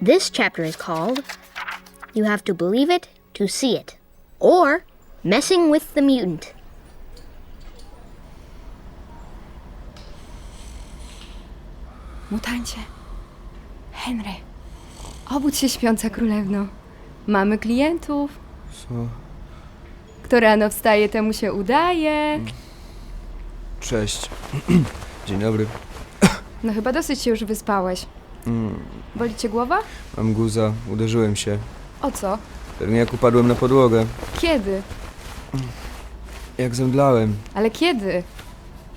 This chapter is called You Have to Believe It to See It, or Messing with the Mutant. Mutancie. Henry. Obudź się, śpiąca królewno. Mamy klientów. Co? Kto rano wstaje, temu się udaje. Cześć. Dzień dobry. No chyba dosyć się już wyspałeś. Mm, Boli cię głowa? mam guza, uderzyłem się. O co? Pewnie jak upadłem na podłogę. Kiedy? Jak zemdlałem. Ale kiedy?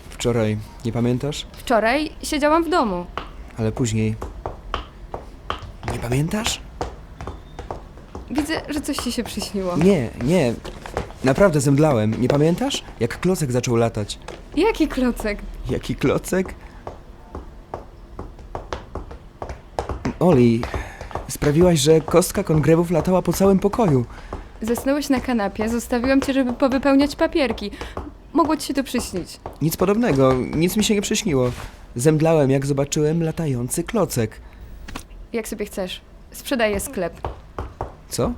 Wczoraj. Nie pamiętasz? Wczoraj siedziałam w domu. Ale później. Nie pamiętasz? Widzę, że coś ci się przyśniło. Nie, nie. Naprawdę zemdlałem. Nie pamiętasz? Jak klocek zaczął latać. Jaki klocek? Jaki klocek? Oli, sprawiłaś, że kostka kongrewów latała po całym pokoju. Zasnąłeś na kanapie, zostawiłam cię, żeby powypełniać papierki. Mogło ci się to przyśnić. Nic podobnego, nic mi się nie przyśniło. Zemdlałem, jak zobaczyłem latający klocek. Jak sobie chcesz. Sprzedaję sklep. Co?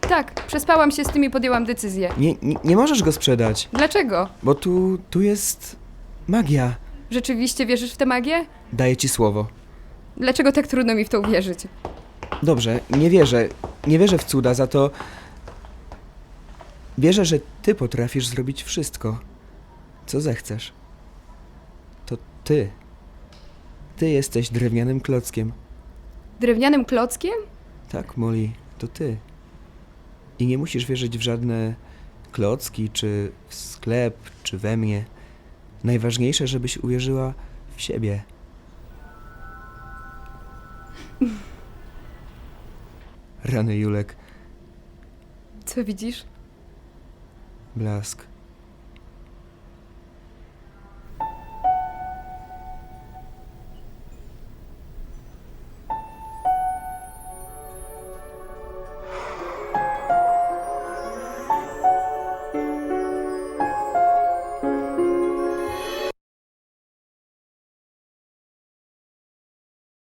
Tak, przespałam się z tym i podjęłam decyzję. Nie, nie, nie możesz go sprzedać, Dlaczego? bo tu, tu jest magia. Rzeczywiście wierzysz w tę magię? Daję ci słowo. Dlaczego tak trudno mi w to uwierzyć? Dobrze, nie wierzę. Nie wierzę w cuda, za to. Wierzę, że ty potrafisz zrobić wszystko, co zechcesz. To ty. Ty jesteś drewnianym klockiem. Drewnianym klockiem? Tak, Molly, to ty. I nie musisz wierzyć w żadne klocki, czy w sklep, czy we mnie. Najważniejsze, żebyś uwierzyła w siebie. Rany Julek, Co widzisz? blask.